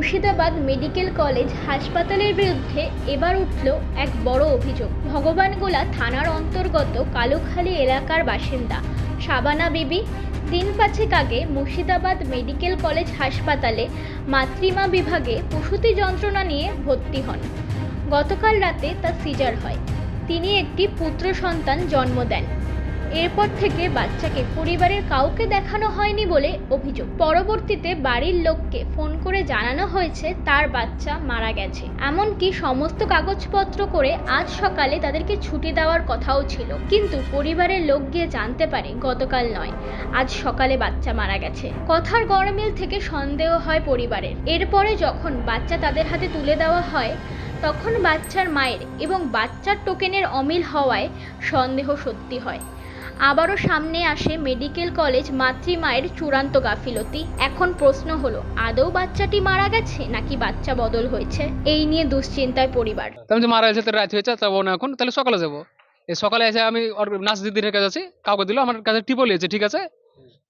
Murshidabad medical college হাসপাতালের বিরুদ্ধে এবার উঠল এক বড় অভিযোগ। ভগবানগোলা থানার অন্তর্গত কালুখালী এলাকার বাসিন্দা শাবানা বিবি দিন পাঁচেক আগে মুর্শিদাবাদ মেডিকেল কলেজ হাসপাতালে মাতৃমা বিভাগে প্রসূতি যন্ত্রণা নিয়ে ভর্তি হন। গতকাল রাতে তার সিজার হয়। তিনি একটি পুত্র সন্তান জন্ম দেন। এরপর থেকে বাচ্চাকে পরিবারের কাউকে দেখানো হয়নি বলে অভিযোগ। পরবর্তীতে বাড়ির লোককে ফোন করে জানানো হয়েছে, তার বাচ্চা মারা গেছে। এমনকি সমস্ত কাগজপত্র করে আজ সকালে তাদেরকে ছুটি দেওয়ার কথাও ছিল। কিন্তু পরিবারের লোক গিয়ে জানতে পারে গতকাল নয়, আজ সকালে বাচ্চা মারা গেছে। কথার গরমিল থেকে সন্দেহ হয় পরিবারের। এরপরে যখন বাচ্চা তাদের হাতে তুলে দেওয়া হয়, তখন বাচ্চার মায়ের এবং বাচ্চার টোকেনের অমিল হওয়ায় সন্দেহ সত্যি হয়। আবারও সামনে আসে মেডিকেল কলেজ মাতৃমায়ের চূড়ান্ত গাফিলতি। এখন প্রশ্ন হলো, আদৌ বাচ্চাটি মারা গেছে নাকি বাচ্চা বদল হয়েছে? এই নিয়ে দুশ্চিন্তায় পরিবার। যে মারা গেছে তো রাত হয়েছে যাব না এখন। তাহলে সকালে যাব। সকালে এসে আমি নাচ দিদির কাছে আছি, কাউকে দিল, আমার কাছে টিপো লিয়েছে, ঠিক আছে?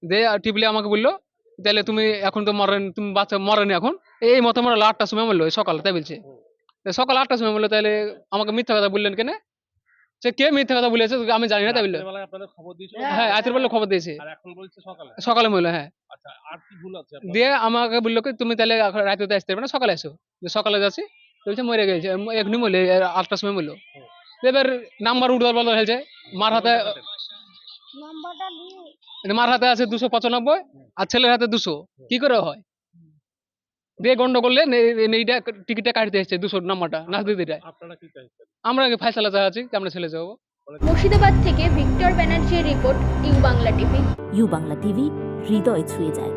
দিয়ে টিপলে আমাকে বলল, তাহলে তুমি এখন তো মরেন, তুমি বাচ্চা মরেনি এখন? এই মতো মরে আটটার সময় বলল সকালে, তাই বলছে। সকাল আটটার সময় বলল, তাহলে আমাকে মিথ্যা কথা বললেন কেন? সে কে মিথ্যা কথা বলেছে আমি জানি না তাই বলল। রাত্রেবেলায় আপনাদের খবর দিয়েছিল হ্যাঁ রাতের বেলা খবর দিয়েছে। আর এখন বলছে সকালে? সকালে বলল হ্যাঁ। আচ্ছা আর কি ভুল আছে আপনাদের? দিয়ে আমাকে বলল কি তুমি তাহলে রাতে তো আসতে পারবে না সকালে এসো। সকালে যাচ্ছি বলছে মরে গেছে। এখনই আটটার সময় বলল। এবার নাম্বার উঠবার বলা হয়েছে। মার হাতে মার হাতে আছে দুশো পঁচানব্বই আর ছেলের হাতে দুশো। কি করে হয়? দিয়ে গন্ডগোল এইটা টিকিটটা কাটতে এসছে দুশো নাম্বারটা নাচ দিদিটা আপনারা কি চাইছেন? আমরা ফাইসালা চা আছি যে আমরা ছেলে যাব? মুর্শিদাবাদ থেকে ভিক্টর ব্যানার্জির report U Bangla TV. U Bangla TV হৃদয় ছুঁয়ে যায়।